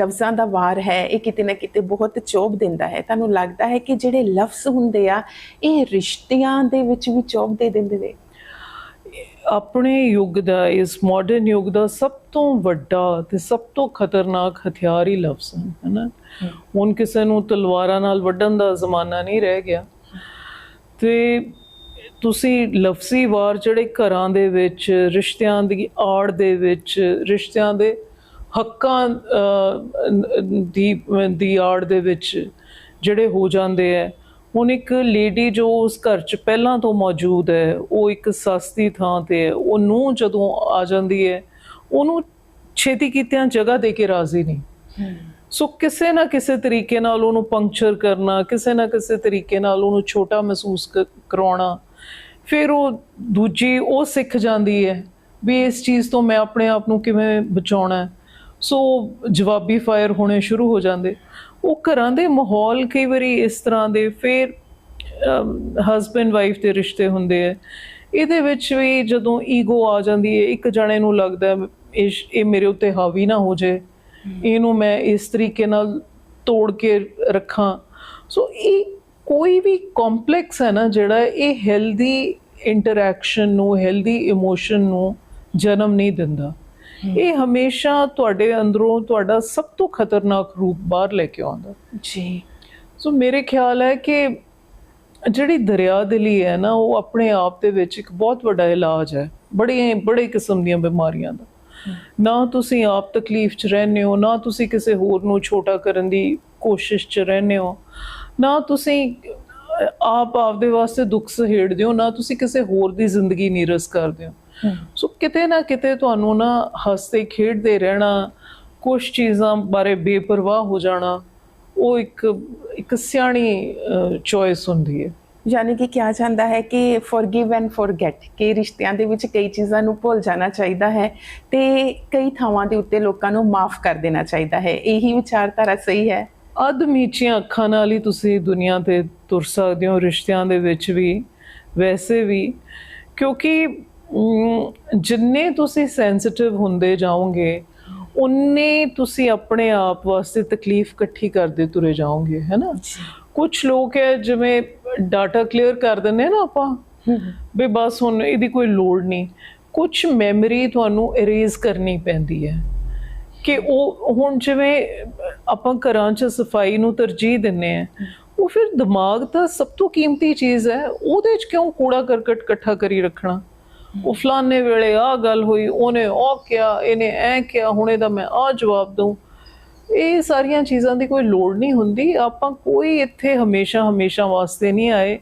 ਲਫ਼ਜ਼ਾਂ ਦਾ ਵਾਰ ਹੈ ਇਹ ਕਿਤੇ ਨਾ ਕਿਤੇ ਬਹੁਤ ਚੋਭ ਦਿੰਦਾ ਹੈ। ਤੁਹਾਨੂੰ ਲੱਗਦਾ ਹੈ ਕਿ ਜਿਹੜੇ ਲਫ਼ਜ਼ ਹੁੰਦੇ ਆ ਇਹ ਰਿਸ਼ਤਿਆਂ ਦੇ ਵਿੱਚ ਵੀ ਚੋਭ ਦੇ ਦਿੰਦੇ ਨੇ। ਆਪਣੇ ਯੁੱਗ ਦਾ ਇਸ ਮਾਡਰਨ ਯੁੱਗ ਦਾ ਸਭ ਤੋਂ ਵੱਡਾ ਤੇ ਸਭ ਤੋਂ ਖਤਰਨਾਕ ਹਥਿਆਰ ਹੀ ਲਫ਼ਜ਼ ਹਨ ਹੈਨਾ ਹੁਣ ਕਿਸੇ ਨੂੰ ਤਲਵਾਰਾਂ ਨਾਲ ਵੱਢਣ ਦਾ ਜ਼ਮਾਨਾ ਨਹੀਂ ਰਹਿ ਗਿਆ। ਤੇ ਤੁਸੀਂ ਲਫ਼ਜ਼ੀ ਵਾਰ ਜਿਹੜੇ ਘਰਾਂ ਦੇ ਵਿੱਚ ਰਿਸ਼ਤਿਆਂ ਦੀ ਆੜ ਦੇ ਵਿੱਚ ਰਿਸ਼ਤਿਆਂ ਦੇ ਹੱਕਾਂ ਦੀ ਦੀ ਆੜ ਦੇ ਵਿੱਚ ਜਿਹੜੇ ਹੋ ਜਾਂਦੇ ਹੈ ਹੁਣ ਇੱਕ ਲੇਡੀ ਜੋ ਉਸ ਘਰ 'ਚ ਪਹਿਲਾਂ ਤੋਂ ਮੌਜੂਦ ਹੈ ਉਹ ਇੱਕ ਸਸਤੀ ਥਾਂ ਤੇ ਹੈ ਉਹ ਨੂੰ ਜਦੋਂ ਆ ਜਾਂਦੀ ਹੈ ਉਹਨੂੰ ਛੇਤੀ ਕੀਤਿਆਂ ਜਗ੍ਹਾ ਦੇ ਕੇ ਰਾਜ਼ੀ ਨਹੀਂ। ਸੋ ਕਿਸੇ ਨਾ ਕਿਸੇ ਤਰੀਕੇ ਨਾਲ ਉਹਨੂੰ ਪੰਕਚਰ ਕਰਨਾ ਕਿਸੇ ਨਾ ਕਿਸੇ ਤਰੀਕੇ ਨਾਲ ਉਹਨੂੰ ਛੋਟਾ ਮਹਿਸੂਸ ਕਰਾਉਣਾ ਫਿਰ ਉਹ ਦੂਜੀ ਉਹ ਸਿੱਖ ਜਾਂਦੀ ਹੈ ਵੀ ਇਸ ਚੀਜ਼ ਤੋਂ ਮੈਂ ਆਪਣੇ ਆਪ ਨੂੰ ਕਿਵੇਂ ਬਚਾਉਣਾ ਹੈ ਸੋ ਜਵਾਬੀ ਫਾਇਰ ਹੋਣੇ ਸ਼ੁਰੂ ਹੋ ਜਾਂਦੇ। ਉਹ ਘਰਾਂ ਦੇ ਮਾਹੌਲ ਕਈ ਵਾਰੀ ਇਸ ਤਰ੍ਹਾਂ ਦੇ ਫਿਰ ਹਸਬੈਂਡ ਵਾਈਫ ਦੇ ਰਿਸ਼ਤੇ ਹੁੰਦੇ ਆ। ਇਹਦੇ ਵਿੱਚ ਵੀ ਜਦੋਂ ਈਗੋ ਆ ਜਾਂਦੀ ਹੈ ਇੱਕ ਜਣੇ ਨੂੰ ਲੱਗਦਾ ਇਹ ਮੇਰੇ ਉੱਤੇ ਹਾਵੀ ਨਾ ਹੋ ਜਾਏ। ਇਹਨੂੰ ਮੈਂ ਇਸ ਤਰੀਕੇ ਨਾਲ ਤੋੜ ਕੇ ਰੱਖਾਂ। ਸੋ ਇਹ ਕੋਈ ਵੀ ਕੰਪਲੈਕਸ ਹੈ ਨਾ ਜਿਹੜਾ ਇਹ ਹੈਲਦੀ ਇੰਟਰੈਕਸ਼ਨ ਨੂੰ ਹੈਲਦੀ ਇਮੋਸ਼ਨ ਨੂੰ ਜਨਮ ਨਹੀਂ ਦਿੰਦਾ। ਇਹ ਹਮੇਸ਼ਾ ਤੁਹਾਡੇ ਅੰਦਰੋਂ ਤੁਹਾਡਾ ਸਭ ਤੋਂ ਖਤਰਨਾਕ ਰੂਪ ਬਾਹਰ ਲੈ ਕੇ ਆਉਂਦਾ। ਜੀ। ਸੋ ਮੇਰੇ ਖਿਆਲ ਹੈ ਕਿ ਜਿਹੜੀ ਦਰਿਆਦਿਲੀ ਹੈ ਨਾ ਉਹ ਆਪਣੇ ਆਪ ਦੇ ਵਿੱਚ ਇੱਕ ਬਹੁਤ ਵੱਡਾ ਇਲਾਜ ਹੈ। ਬੜੇ ਬੜੇ ਕਿਸਮ ਦੀਆਂ ਬਿਮਾਰੀਆਂ ਦਾ। ਨਾ ਤੁਸੀਂ ਆਪ ਤਕਲੀਫ 'ਚ ਰਹਿੰਦੇ ਹੋ ਨਾ ਤੁਸੀਂ ਕਿਸੇ ਹੋਰ ਨੂੰ ਛੋਟਾ ਕਰਨ ਦੀ ਕੋਸ਼ਿਸ਼ 'ਚ ਰਹਿੰਦੇ ਹੋ। ਨਾ ਤੁਸੀਂ ਆਪ ਆਪਦੇ ਵਾਸਤੇ ਦੁੱਖ ਸਹੇੜਦੇ ਹੋ ਨਾ ਤੁਸੀਂ ਕਿਸੇ ਹੋਰ ਦੀ ਜ਼ਿੰਦਗੀ ਨੀਰਸ ਕਰਦੇ ਹੋ। ਸੋ ਕਿਤੇ ਨਾ ਕਿਤੇ ਤੁਹਾਨੂੰ ਨਾ ਹੱਸਦੇ ਖੇਡਦੇ ਰਹਿਣਾ ਕੁਝ ਚੀਜ਼ਾਂ ਬਾਰੇ ਬੇਪਰਵਾਹ ਹੋ ਜਾਣਾ ਉਹ ਇੱਕ ਇੱਕ ਸਿਆਣੀ ਚੋਇਸ ਹੁੰਦੀ ਹੈ। ਯਾਨੀ ਕਿ ਕਿਹਾ ਜਾਂਦਾ ਹੈ ਕਿ ਫੋਰਗਿਵ ਐਂਡ ਫੋਰਗੇਟ ਕਿ ਰਿਸ਼ਤਿਆਂ ਦੇ ਵਿੱਚ ਕਈ ਚੀਜ਼ਾਂ ਨੂੰ ਭੁੱਲ ਜਾਣਾ ਚਾਹੀਦਾ ਹੈ ਤੇ ਕਈ ਥਾਵਾਂ ਦੇ ਉੱਤੇ ਲੋਕਾਂ ਨੂੰ ਮਾਫ ਕਰ ਦੇਣਾ ਚਾਹੀਦਾ ਹੈ। ਇਹੀ ਵਿਚਾਰਧਾਰਾ ਸਹੀ ਹੈ? ਅੱਧ ਮੀਚੀਆਂ ਅੱਖਾਂ ਨਾਲ ਹੀ ਤੁਸੀਂ ਦੁਨੀਆ ਤੇ ਤੁਰ ਸਕਦੇ ਹੋ ਰਿਸ਼ਤਿਆਂ ਦੇ ਵਿੱਚ ਵੀ ਵੈਸੇ ਵੀ ਕਿਉਂਕਿ ਜਿੰਨੇ ਤੁਸੀਂ ਸੈਂਸਿਟਿਵ ਹੁੰਦੇ ਜਾਓਗੇ ਉਨੇ ਤੁਸੀਂ ਆਪਣੇ ਆਪ ਵਾਸਤੇ ਤਕਲੀਫ ਇਕੱਠੀ ਕਰਦੇ ਤੁਰੇ ਜਾਓਗੇ ਹੈਨਾ? ਕੁਝ ਲੋਕ ਹੈ ਜਿਵੇਂ ਡਾਟਾ ਕਲੀਅਰ ਕਰ ਦਿੰਦੇ ਨਾ ਆਪਾਂ ਵੀ ਬਸ ਹੁਣ ਇਹਦੀ ਕੋਈ ਲੋੜ ਨਹੀਂ। ਕੁਝ ਮੈਮਰੀ ਤੁਹਾਨੂੰ ਇਰੇਜ਼ ਕਰਨੀ ਪੈਂਦੀ ਹੈ ਕਿ ਉਹ ਹੁਣ ਜਿਵੇਂ ਆਪਾਂ ਘਰਾਂ 'ਚ ਸਫ਼ਾਈ ਨੂੰ ਤਰਜੀਹ ਦਿੰਨੇ ਆ ਉਹ ਫਿਰ ਦਿਮਾਗ ਤਾਂ ਸਭ ਤੋਂ ਕੀਮਤੀ ਚੀਜ਼ ਹੈ ਉਹਦੇ 'ਚ ਕਿਉਂ ਕੂੜਾ ਕਰਕਟ ਇਕੱਠਾ ਕਰੀ ਰੱਖਣਾ? ਉਹ ਫਲਾਣੇ ਵੇਲੇ ਆ ਗੱਲ ਹੋਈ ਉਹਨੇ ਉਹ ਕਿਹਾ ਇਹਨੇ ਐ ਕਿਹਾ ਹੁਣ ਇਹਦਾ ਮੈਂ ਆ ਜਵਾਬ ਦਊਂ। ਇਹ ਸਾਰੀਆਂ ਚੀਜ਼ਾਂ ਦੀ ਕੋਈ ਲੋੜ ਨਹੀਂ ਹੁੰਦੀ। ਆਪਾਂ ਕੋਈ ਇੱਥੇ ਹਮੇਸ਼ਾ ਹਮੇਸ਼ਾ ਵਾਸਤੇ ਨਹੀਂ ਆਏ।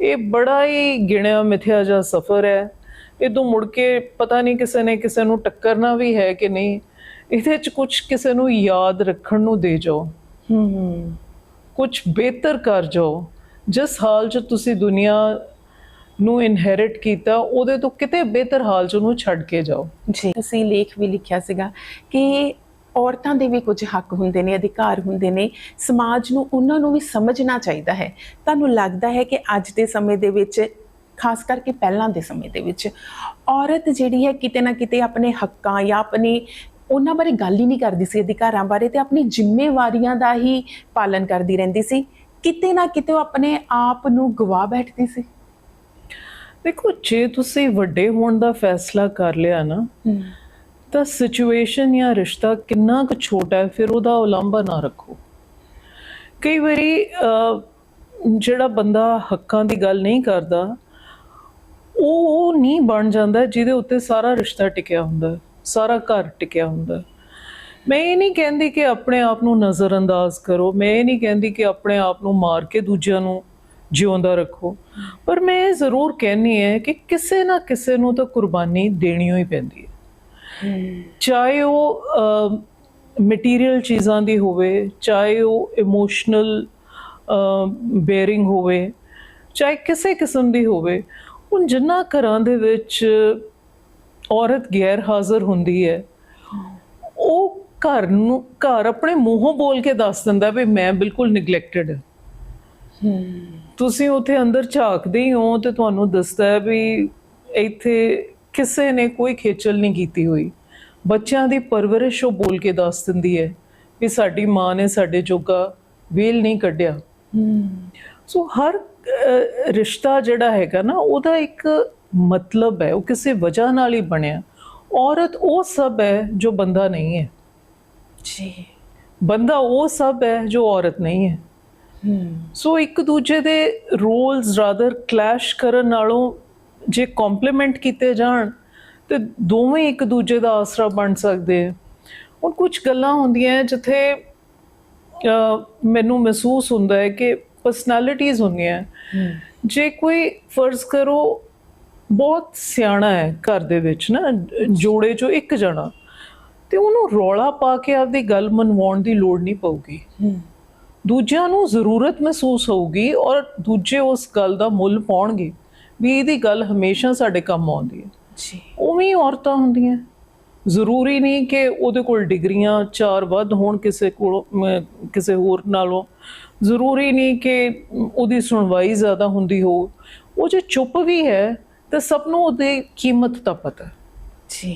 ਇਹ ਬੜਾ ਹੀ ਗਿਣਿਆ ਮਿਥਿਆ ਜਿਹਾ ਸਫ਼ਰ ਹੈ। ਇਦੋਂ ਮੁੜ ਕੇ ਪਤਾ ਨਹੀਂ ਕਿਸੇ ਨੇ ਕਿਸੇ ਨੂੰ ਟੱਕਰਨਾ ਵੀ ਹੈ ਕਿ ਨਹੀਂ। ਇਹਦੇ ਚ ਕੁਝ ਕਿਸੇ ਨੂੰ ਯਾਦ ਰੱਖਣ ਨੂੰ ਦੇ ਜਾਓ। ਹੂੰ ਹੂੰ। ਕੁਝ ਬਿਹਤਰ ਕਰ ਜਾਓ। ਜਿਸ ਹਾਲ 'ਚ ਤੁਸੀਂ ਦੁਨੀਆ ਨੂੰ ਇਨਹੈਰਿਟ ਕੀਤਾ, ਉਹਦੇ ਤੋਂ ਕਿਤੇ ਬਿਹਤਰ ਹਾਲ 'ਚ ਉਹਨੂੰ ਛੱਡ ਕੇ ਜਾਓ। ਜੀ, ਅਸੀਂ ਲੇਖ ਵੀ ਲਿਖਿਆ ਸੀਗਾ ਕਿ ਔਰਤਾਂ ਦੇ ਵੀ ਕੁਝ ਹੱਕ ਹੁੰਦੇ ਨੇ, ਅਧਿਕਾਰ ਹੁੰਦੇ ਨੇ। ਸਮਾਜ ਨੂੰ ਉਹਨਾਂ ਨੂੰ ਵੀ ਸਮਝਣਾ ਚਾਹੀਦਾ ਹੈ। ਤੁਹਾਨੂੰ ਲੱਗਦਾ ਹੈ ਕਿ ਅੱਜ ਦੇ ਸਮੇਂ ਦੇ ਵਿੱਚ, ਖਾਸ ਕਰਕੇ ਪਹਿਲਾਂ ਦੇ ਸਮੇਂ ਦੇ ਵਿੱਚ, ਔਰਤ ਜਿਹੜੀ ਹੈ ਕਿਤੇ ਨਾ ਕਿਤੇ ਆਪਣੇ ਹੱਕਾਂ ਜਾਂ ਆਪਣੇ, ਉਹਨਾਂ ਬਾਰੇ ਗੱਲ ਹੀ ਨਹੀਂ ਕਰਦੀ ਸੀ, ਅਧਿਕਾਰਾਂ ਬਾਰੇ ਤੇ ਆਪਣੀ ਜ਼ਿੰਮੇਵਾਰੀਆਂ ਦਾ ਹੀ ਪਾਲਣ ਕਰਦੀ ਰਹਿੰਦੀ ਸੀ। ਕਿਤੇ ਨਾ ਕਿਤੇ ਉਹ ਆਪਣੇ ਆਪ ਨੂੰ ਗਵਾ ਬੈਠਦੀ ਸੀ। ਦੇਖੋ ਜੇ ਤੁਸੀਂ ਵੱਡੇ ਹੋਣ ਦਾ ਫੈਸਲਾ ਕਰ ਲਿਆ ਨਾ ਤਾਂ ਸਿਚੁਏਸ਼ਨ ਜਾਂ ਰਿਸ਼ਤਾ ਕਿੰਨਾ ਕੁ ਛੋਟਾ ਹੈ ਫਿਰ ਉਹਦਾ ਉਲੰਭਾ ਨਾ ਰੱਖੋ ਕਈ ਵਾਰੀ ਜਿਹੜਾ ਬੰਦਾ ਹੱਕਾਂ ਦੀ ਗੱਲ ਨਹੀਂ ਕਰਦਾ ਉਹ ਨਹੀਂ ਬਣ ਜਾਂਦਾ ਜਿਹਦੇ ਉੱਤੇ ਸਾਰਾ ਰਿਸ਼ਤਾ ਟਿਕਿਆ ਹੁੰਦਾ ਸਾਰਾ ਘਰ ਟਿਕਿਆ ਹੁੰਦਾ। ਮੈਂ ਇਹ ਨਹੀਂ ਕਹਿੰਦੀ ਕਿ ਆਪਣੇ ਆਪ ਨੂੰ ਨਜ਼ਰਅੰਦਾਜ਼ ਕਰੋ ਮੈਂ ਇਹ ਨਹੀਂ ਕਹਿੰਦੀ ਕਿ ਆਪਣੇ ਆਪ ਨੂੰ ਮਾਰ ਕੇ ਦੂਜਿਆਂ ਨੂੰ ਜਿਉਂਦਾ ਰੱਖੋ। ਪਰ ਮੈਂ ਇਹ ਜ਼ਰੂਰ ਕਹਿੰਨੀ ਹੈ ਕਿ ਕਿਸੇ ਨਾ ਕਿਸੇ ਨੂੰ ਤਾਂ ਕੁਰਬਾਨੀ ਦੇਣੀ ਹੀ ਪੈਂਦੀ ਹੈ। ਚਾਹੇ ਉਹ ਮਟੀਰੀਅਲ ਚੀਜ਼ਾਂ ਦੀ ਹੋਵੇ ਚਾਹੇ ਉਹ ਇਮੋਸ਼ਨਲ ਬੇਅਰਿੰਗ ਹੋਵੇ ਚਾਹੇ ਕਿਸੇ ਕਿਸਮ ਦੀ ਹੋਵੇ ਹੁਣ ਜਿੰਨਾ ਘਰਾਂ ਦੇ ਵਿੱਚ ਔਰਤ ਗੈਰ ਹਾਜ਼ਰ ਹੁੰਦੀ ਹੈ ਉਹ ਘਰ ਨੂੰ ਘਰ ਆਪਣੇ ਮੂੰਹੋਂ ਬੋਲ ਕੇ ਦੱਸ ਦਿੰਦਾ ਵੀ ਮੈਂ ਬਿਲਕੁਲ ਨੈਗਲੈਕਟਡ ਹਾਂ। ਤੁਸੀਂ ਉੱਥੇ ਅੰਦਰ ਝਾਕਦੇ ਹੀ ਹੋ ਤੇ ਤੁਹਾਨੂੰ ਦੱਸਦਾ ਹੈ ਵੀ ਇੱਥੇ ਕਿਸੇ ਨੇ ਕੋਈ ਖੇਚਲ ਨਹੀਂ ਕੀਤੀ ਹੋਈ। ਬੱਚਿਆਂ ਦੀ ਪਰਵਰਿਸ਼ ਉਹ ਬੋਲ ਕੇ ਦੱਸ ਦਿੰਦੀ ਹੈ ਵੀ ਸਾਡੀ ਮਾਂ ਨੇ ਸਾਡੇ ਜੋਗਾ ਵੇਲ ਨਹੀਂ ਕੱਢਿਆ। ਸੋ ਹਰ ਰਿਸ਼ਤਾ ਜਿਹੜਾ ਹੈਗਾ ਨਾ ਉਹਦਾ ਇੱਕ ਮਤਲਬ ਹੈ ਉਹ ਕਿਸੇ ਵਜ੍ਹਾ ਨਾਲ ਹੀ ਬਣਿਆ। ਔਰਤ ਉਹ ਸਭ ਹੈ ਜੋ ਬੰਦਾ ਨਹੀਂ ਹੈ। ਜੀ। ਬੰਦਾ ਉਹ ਸਭ ਹੈ ਜੋ ਔਰਤ ਨਹੀਂ ਹੂੰ। ਸੋ ਇੱਕ ਦੂਜੇ ਦੇ ਰੋਲਸ ਰਾਦਰ ਕਲੈਸ਼ ਕਰਨ ਨਾਲੋਂ ਜੇ ਕੰਪਲੀਮੈਂਟ ਕੀਤੇ ਜਾਣ ਤੇ ਦੋਵੇਂ ਇੱਕ ਦੂਜੇ ਦਾ ਆਸਰਾ ਬਣ ਸਕਦੇ ਆ। ਹੁਣ ਕੁਝ ਗੱਲਾਂ ਹੁੰਦੀਆਂ ਜਿੱਥੇ ਮੈਨੂੰ ਮਹਿਸੂਸ ਹੁੰਦਾ ਹੈ ਕਿ ਪਰਸਨੈਲਿਟੀਆਂ ਹੁੰਦੀਆਂ ਜੇ ਕੋਈ ਫਰਜ਼ ਕਰੋ ਬਹੁਤ ਸਿਆਣਾ ਹੈ ਘਰ ਦੇ ਵਿੱਚ ਨਾ ਜੋੜੇ ਚੋਂ ਇੱਕ ਜਣਾ ਤੇ ਉਹਨੂੰ ਰੌਲਾ ਪਾ ਕੇ ਆਪਦੀ ਗੱਲ ਮਨਵਾਉਣ ਦੀ ਲੋੜ ਨਹੀਂ ਪਊਗੀ। ਦੂਜਿਆਂ ਨੂੰ ਜ਼ਰੂਰਤ ਮਹਿਸੂਸ ਹੋਊਗੀ ਔਰ ਦੂਜੇ ਉਸ ਗੱਲ ਦਾ ਮੁੱਲ ਪਾਉਣਗੇ ਵੀ ਇਹਦੀ ਗੱਲ ਹਮੇਸ਼ਾ ਸਾਡੇ ਕੰਮ ਆਉਂਦੀ ਹੈ। ਜੀ। ਉਵੇਂ ਔਰਤਾਂ ਹੁੰਦੀਆਂ। ਜ਼ਰੂਰੀ ਨਹੀਂ ਕਿ ਉਹਦੇ ਕੋਲ ਡਿਗਰੀਆਂ ਚਾਰ ਵੱਧ ਹੋਣ ਕਿਸੇ ਕੋਲ ਕਿਸੇ ਹੋਰ ਨਾਲੋਂ। ਜ਼ਰੂਰੀ ਨਹੀਂ ਕਿ ਉਹਦੀ ਸੁਣਵਾਈ ਜ਼ਿਆਦਾ ਹੁੰਦੀ ਹੋ ਉਹ ਜੇ ਚੁੱਪ ਵੀ ਹੈ ਤਾਂ ਸਭ ਨੂੰ ਉਹਦੀ ਕੀਮਤ ਦਾ ਪਤਾ ਜੀ।